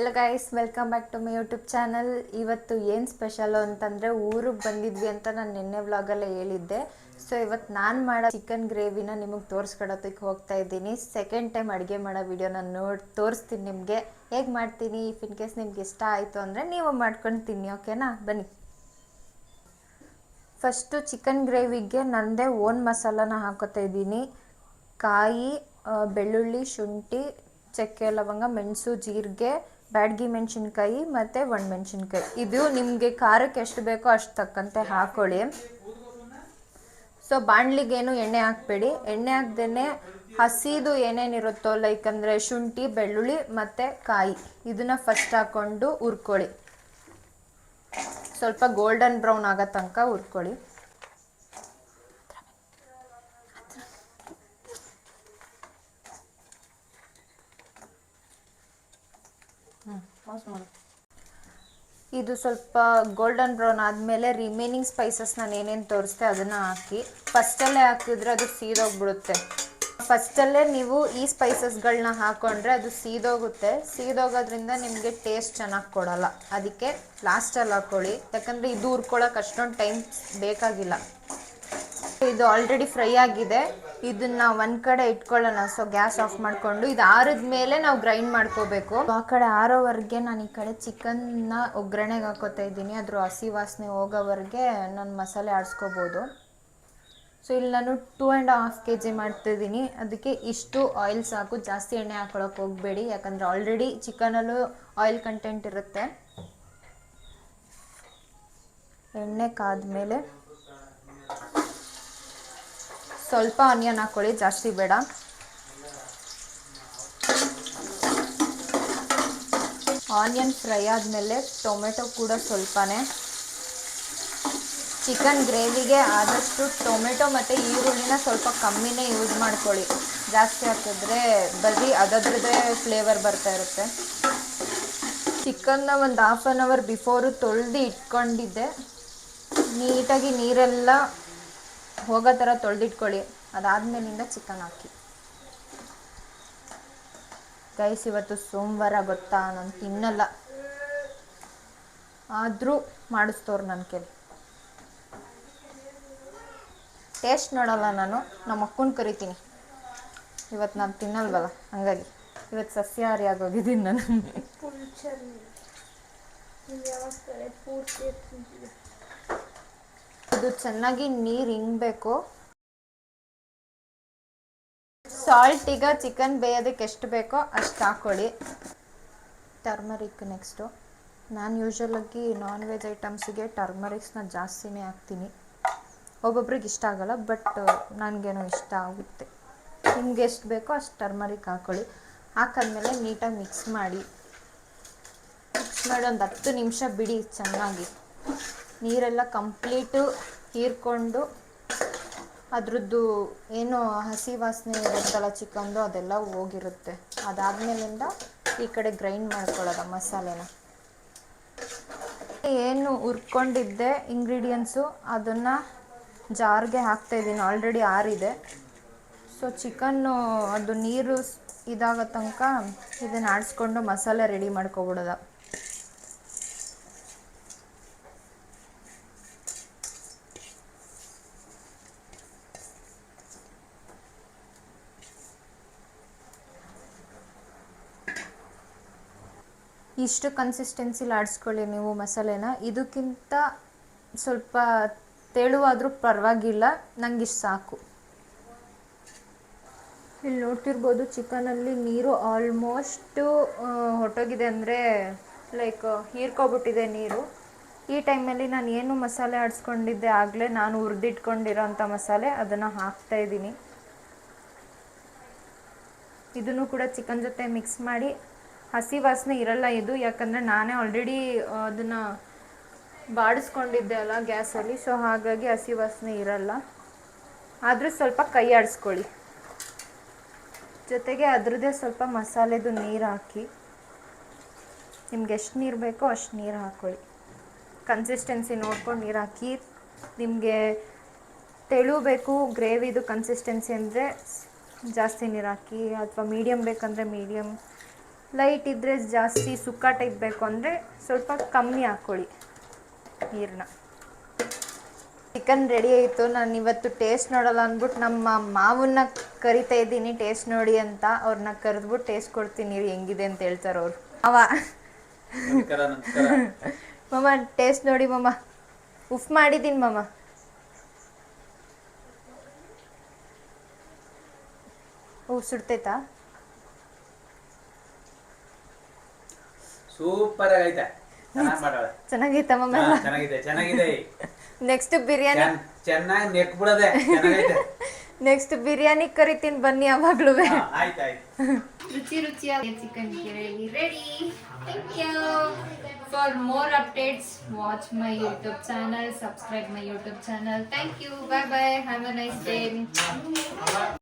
ಎಲ್ಲ guys welcome back to my YouTube channel ಇವತ್ತು ಏನು ಸ್ಪೆಷಲು ಅಂತಂದರೆ ಊರಿಗೆ ಬಂದಿದ್ವಿ ಅಂತ ನಾನು ನಿನ್ನೆ ವ್ಲಾಗಲ್ಲೇ ಹೇಳಿದ್ದೆ. ಸೊ ಇವತ್ತು ನಾನು ಮಾಡೋ ಚಿಕನ್ ಗ್ರೇವಿನ ನಿಮಗೆ ತೋರಿಸ್ಕೊಡೋದಕ್ಕೆ ಹೋಗ್ತಾ ಇದ್ದೀನಿ. ಸೆಕೆಂಡ್ ಟೈಮ್ ಅಡುಗೆ ಮಾಡೋ ವಿಡಿಯೋನ ನೋಡಿ, ತೋರಿಸ್ತೀನಿ ನಿಮಗೆ. ಹೇಗೆ ಮಾಡ್ತೀನಿ? ಇಫ್ ಇನ್ ಕೇಸ್ ನಿಮ್ಗೆ ಇಷ್ಟ ಆಯಿತು ಅಂದರೆ ನೀವು ಮಾಡ್ಕೊಂಡು ತಿನ್ನಿ ಓಕೆನಾ ಬನ್ನಿ. ಫಸ್ಟು ಚಿಕನ್ ಗ್ರೇವಿಗೆ ನಂದೇ ಓನ್ ಮಸಾಲಾನ ಹಾಕೋತಾ ಇದ್ದೀನಿ. ಕಾಯಿ ಬೆಳ್ಳುಳ್ಳಿ, ಶುಂಠಿ, ಚಕ್ಕೆ, ಲವಂಗ, ಮೆಣಸು, ಜೀರಿಗೆ ಬ್ಯಾಡಗಿ ಮೆಣಸಿನ್ಕಾಯಿ ಮತ್ತು ಒಣಮೆಣ್ಸಿನ್ಕಾಯಿ ಇದು ನಿಮಗೆ ಖಾರಕ್ಕೆ ಎಷ್ಟು ಬೇಕೋ ಅಷ್ಟು ತಕ್ಕಂತೆ ಹಾಕೊಳ್ಳಿ. ಸೊ ಬಾಣಲಿಗೇನು ಎಣ್ಣೆ ಹಾಕಬೇಡಿ. ಎಣ್ಣೆ ಹಾಕ್ದೇ ಹಸಿದು ಏನೇನಿರುತ್ತೋ ಲೈಕ್ ಅಂದರೆ ಶುಂಠಿ, ಬೆಳ್ಳುಳ್ಳಿ ಮತ್ತು ಕಾಯಿ. ಇದನ್ನ ಫಸ್ಟ್ ಹಾಕ್ಕೊಂಡು ಹುರ್ಕೊಳ್ಳಿ. ಸ್ವಲ್ಪ ಗೋಲ್ಡನ್ ಬ್ರೌನ್ ಆಗೋ ತನಕ ಹುರ್ಕೊಳ್ಳಿ. ಇದು ಸ್ವಲ್ಪ ಗೋಲ್ಡನ್ ಬ್ರೌನ್ ಆದಮೇಲೆ ರಿಮೈನಿಂಗ್ ಸ್ಪೈಸಸ್ ನಾನು ಏನೇನು ತೋರಿಸ್ತೆ ಅದನ್ನು ಹಾಕಿ. ಫಸ್ಟಲ್ಲೇ ಹಾಕಿದ್ರೆ ಅದು ಸೀದೋಗ್ಬಿಡುತ್ತೆ. ಫಸ್ಟಲ್ಲೇ ನೀವು ಈ ಸ್ಪೈಸಸ್ಗಳನ್ನ ಹಾಕೊಂಡ್ರೆ ಅದು ಸೀದೋಗುತ್ತೆ. ಸೀದೋಗೋದ್ರಿಂದ ನಿಮಗೆ ಟೇಸ್ಟ್ ಚೆನ್ನಾಗಿ ಕೊಡಲ್ಲ. ಅದಕ್ಕೆ ಲಾಸ್ಟಲ್ಲಿ ಹಾಕ್ಕೊಳ್ಳಿ ಯಾಕಂದರೆ ಇದು ಹುರ್ಕೊಳ್ಳೋಕೆ ಅಷ್ಟೊಂದು ಟೈಮ್ ಬೇಕಾಗಿಲ್ಲ. ಇದು ಆಲ್ರೆಡಿ ಫ್ರೈ ಆಗಿದೆ. ಇದನ್ನ ಒಂದ್ ಕಡೆ ಇಟ್ಕೊಳ್ಳೋಣ. ಸೊ ಗ್ಯಾಸ್ ಆಫ್ ಮಾಡ್ಕೊಂಡು ಇದು ಆರಿದ ಮೇಲೆ ನಾವು ಗ್ರೈಂಡ್ ಮಾಡ್ಕೋಬೇಕು. ಆ ಕಡೆ ಆರೋವರೆಗೆ ನಾನು ಈ ಕಡೆ ಚಿಕನ್ನ ಒಗ್ಗರಣೆಗೆ ಹಾಕೋತಾ ಇದ್ದೀನಿ. ಅದ್ರ ಹಸಿ ವಾಸನೆ ಹೋಗೋವರೆಗೆ ನಾನು ಮಸಾಲೆ ಆಡಿಸ್ಕೋಬೋದು. ಸೊ ಇಲ್ಲಿ ನಾನು two and half K G ಮಾಡ್ತಿದ್ದೀನಿ ಅದಕ್ಕೆ ಇಷ್ಟು ಆಯಿಲ್ ಸಾಕು. ಜಾಸ್ತಿ ಎಣ್ಣೆ ಹಾಕೊಳಕ್ಕೆ ಹೋಗಬೇಡಿ. ಯಾಕಂದರೆ ಆಲ್ರೆಡಿ ಚಿಕನಲ್ಲೂ ಆಯಿಲ್ ಕಂಟೆಂಟ್ ಇರುತ್ತೆ. ಎಣ್ಣೆ ಕಾದ್ಮೇಲೆ ಸ್ವಲ್ಪ ಆನಿಯನ್ ಹಾಕೊಳ್ಳಿ, ಜಾಸ್ತಿ ಬೇಡ. ಆನಿಯನ್ ಫ್ರೈ ಆದಮೇಲೆ ಟೊಮೆಟೊ ಕೂಡ ಸ್ವಲ್ಪನೇ. ಚಿಕನ್ ಗ್ರೇವಿಗೆ ಆದಷ್ಟು ಟೊಮೆಟೊ ಮತ್ತು ಈರುಳ್ಳಿನ ಸ್ವಲ್ಪ ಕಮ್ಮಿನೇ ಯೂಸ್ ಮಾಡ್ಕೊಳ್ಳಿ. ಜಾಸ್ತಿ ಹಾಕಿದ್ರೆ ಬರೀ ಅದರದ್ದೇ ಫ್ಲೇವರ್ ಬರ್ತಾ ಇರುತ್ತೆ. ಚಿಕನ್ನ ಒಂದು ಹಾಫ್ ಆನ್ ಅವರ್ ಬಿಫೋರು ತೊಳೆದು ಇಟ್ಕೊಂಡಿದ್ದೆ. ನೀಟಾಗಿ ನೀರೆಲ್ಲ ಹೋಗೋ ಥರ ತೊಳೆದಿಟ್ಕೊಳ್ಳಿ. ಅದಾದ್ಮೇಲಿಂದ ಚಿಕನ್ ಹಾಕಿ. ಗೈಸ್, ಇವತ್ತು ಸೋಮವಾರ ಗೊತ್ತಾ? ನಾನು ತಿನ್ನಲ್ಲ. ಆದರೂ ಮಾಡಿಸ್ತವ್ರು ನನ್ನ ಕೇಳಿ ಟೇಸ್ಟ್ ನೋಡಲ್ಲ ನಾನು. ನಮ್ಮ ಅಕ್ಕನ ಕರಿತೀನಿ. ಇವತ್ತು ನಾನು ತಿನ್ನಲ್ವಲ್ಲ? ಹಂಗಾಗಿ. ಇವತ್ತು ಸಸ್ಯಾಹಾರಿ ಆಗೋಗಿದ್ದೀನಿ ನಾನು. ಇದು ಚೆನ್ನಾಗಿ ನೀರು ಹಿಂಗಬೇಕು. ಸಾಲ್ಟ್ ಈಗ ಚಿಕನ್ ಬೇಯೋದಕ್ಕೆ ಎಷ್ಟು ಬೇಕೋ ಅಷ್ಟು ಹಾಕ್ಕೊಳ್ಳಿ ಟರ್ಮರಿಕ್ ನೆಕ್ಸ್ಟು ನಾನು ಯೂಶ್ವಲಾಗಿ ನಾನ್ ವೆಜ್ ಐಟಮ್ಸಿಗೆ ಟರ್ಮರಿಕ್ಸ್ನ ಜಾಸ್ತಿನೇ ಹಾಕ್ತೀನಿ. ಒಬ್ಬೊಬ್ರಿಗೆ ಇಷ್ಟ ಆಗೋಲ್ಲ ಬಟ್ ನನಗೇನೋ ಇಷ್ಟ ಆಗುತ್ತೆ. ನಿಮ್ಗೆ ಎಷ್ಟು ಬೇಕೋ ಅಷ್ಟು ಟರ್ಮರಿಕ್ ಹಾಕ್ಕೊಳ್ಳಿ ಹಾಕಾದ್ಮೇಲೆ ನೀಟಾಗಿ ಮಿಕ್ಸ್ ಮಾಡಿ. ಮಿಕ್ಸ್ ಮಾಡಿ ಒಂದು ಹತ್ತು ನಿಮಿಷ ಬಿಡಿ, ಚೆನ್ನಾಗಿ. ನೀರೆಲ್ಲ ಕಂಪ್ಲೀಟು ಹೀರ್ಕೊಂಡು ಅದರದ್ದು ಏನು ಹಸಿ ವಾಸನೆ ಇರುತ್ತಲ್ಲ ಚಿಕನ್ದು ಅದೆಲ್ಲ ಹೋಗಿರುತ್ತೆ. ಅದಾದ್ಮೇಲಿಂದ ಈ ಕಡೆ ಗ್ರೈಂಡ್ ಮಾಡ್ಕೊಳ್ಳೋದು ಮಸಾಲೆನ. ಏನು ಹುರ್ಕೊಂಡಿದ್ದೆ ಇಂಗ್ರೀಡಿಯೆಂಟ್ಸು ಅದನ್ನು ಜಾರ್ಗೆ ಹಾಕ್ತಾಯಿದ್ದೀನಿ ಆಲ್ರೆಡಿ ಆರಿದೆ. ಸೊ ಚಿಕನ್ನು ಅದು ನೀರು ಇದಾಗೋ ತನಕ ಇದನ್ನು ಆಡಿಸ್ಕೊಂಡು ಮಸಾಲೆ ರೆಡಿ ಮಾಡ್ಕೊಬಿಡೋದ. ಇಷ್ಟು ಕನ್ಸಿಸ್ಟೆನ್ಸಿಲಿ ಆಡಿಸ್ಕೊಳ್ಳಿ ನೀವು ಮಸಾಲೆನ. ಇದಕ್ಕಿಂತ ಸ್ವಲ್ಪ ತೆಳುವಾದರೂ ಪರವಾಗಿಲ್ಲ, ನಂಗೆ ಇಷ್ಟು ಸಾಕು. ಇಲ್ಲಿ ನೋಡ್ತಿರ್ಬೋದು ಚಿಕನಲ್ಲಿ ನೀರು ಆಲ್ಮೋಸ್ಟು ಹೊಟ್ಟೋಗಿದೆ ಅಂದರೆ ಲೈಕ್ ಹೀರ್ಕೊಬಿಟ್ಟಿದೆ ನೀರು. ಈ ಟೈಮಲ್ಲಿ ನಾನು ಏನು ಮಸಾಲೆ ಆಡಿಸ್ಕೊಂಡಿದ್ದೆ ಆಗಲೇ ನಾನು ಹುರಿದಿಟ್ಕೊಂಡಿರೋಂಥ ಮಸಾಲೆ ಅದನ್ನು ಹಾಕ್ತಾ ಇದ್ದೀನಿ. ಇದನ್ನು ಕೂಡ ಚಿಕನ್ ಜೊತೆ ಮಿಕ್ಸ್ ಮಾಡಿ ಹಸಿ ವಾಸನೆ ಇರಲ್ಲ ಇದು, ಯಾಕಂದರೆ ನಾನೇ ಆಲ್ರೆಡಿ ಅದನ್ನು ಬಾಡಿಸ್ಕೊಂಡಿದ್ದೆ ಅಲ್ಲ ಗ್ಯಾಸಲ್ಲಿ ಸೊ ಹಾಗಾಗಿ ಹಸಿ ವಾಸನೆ ಇರಲ್ಲ. ಆದರೂ ಸ್ವಲ್ಪ ಕೈ ಆಡಿಸ್ಕೊಳ್ಳಿ. ಜೊತೆಗೆ ಅದ್ರದ್ದೇ ಸ್ವಲ್ಪ ಮಸಾಲೆದು ನೀರು ಹಾಕಿ. ನಿಮ್ಗೆ ಎಷ್ಟು ನೀರು ಬೇಕೋ ಅಷ್ಟು ನೀರು ಹಾಕ್ಕೊಳ್ಳಿ ಕನ್ಸಿಸ್ಟೆನ್ಸಿ ನೋಡ್ಕೊಂಡು ನೀರು ಹಾಕಿ. ನಿಮಗೆ ತೆಳು ಬೇಕು, ಗ್ರೇವಿದು ಕನ್ಸಿಸ್ಟೆನ್ಸಿ ಅಂದರೆ ಜಾಸ್ತಿ ನೀರು ಹಾಕಿ, ಅಥವಾ ಮೀಡಿಯಮ್ ಬೇಕಂದರೆ ಮೀಡಿಯಮ್ ಲೈಟ್ ಇದ್ದರೆ ಜಾಸ್ತಿ ಸುಕ್ಕ ಟೈಪ್ ಬೇಕು ಅಂದರೆ ಸ್ವಲ್ಪ ಕಮ್ಮಿ ಹಾಕ್ಕೊಳ್ಳಿ ನೀರನ್ನ ಚಿಕನ್ ರೆಡಿ ಆಯಿತು. ನಾನು ಇವತ್ತು ಟೇಸ್ಟ್ ನೋಡಲ್ಲ ಅಂದ್ಬಿಟ್ಟು ನಮ್ಮ ಮಾವನ್ನ ಕರಿತಾ ಇದ್ದೀನಿ. ಟೇಸ್ಟ್ ನೋಡಿ ಅಂತ ಅವ್ರನ್ನ ಕರೆದ್ಬಿಟ್ಟು ಟೇಸ್ಟ್ ಕೊಡ್ತೀನಿ. ಹೇಗಿದೆ ಅಂತ ಹೇಳ್ತಾರೆ ಅವರು. ಅವ ಮಮ್ಮ ಟೇಸ್ಟ್ ನೋಡಿ ಮಮ್ಮ ಉಫ್ ಮಾಡಿದ್ದೀನಿ ಮಮ್ಮ ಓ ಸುಡ್ತೈತಾ? ಸೂಪರ್ ಆಗೈತೆ. ಚೆನ್ನಾಗಿ ಮಾಡಾಳೆ. ಚೆನ್ನಾಗೈತಾ ಮಮ್ಮ ಚೆನ್ನಾಗಿದೆ ಚೆನ್ನಾಗಿದೆ. ನೆಕ್ಸ್ಟ್ ಬಿರಿಯಾನಿ. ಚೆನ್ನ- ಚೆನ್ನಾಗಿ ನೆಕ್ ಬಿಡದೆ ಚೆನ್ನಾಗೈತೆ. ನೆಕ್ಸ್ಟ್ ಬಿರಿಯಾನಿ ಕರಿತೀನಿ ಬನ್ನಿ ಯಾವಾಗ್ಲೂ ಆಯ್ತು ಆಯ್ತು. ರುಚಿ ರುಚಿಯಾದ chicken ready thank you for more updates watch my YouTube channel subscribe my YouTube channel thank you bye bye have a nice day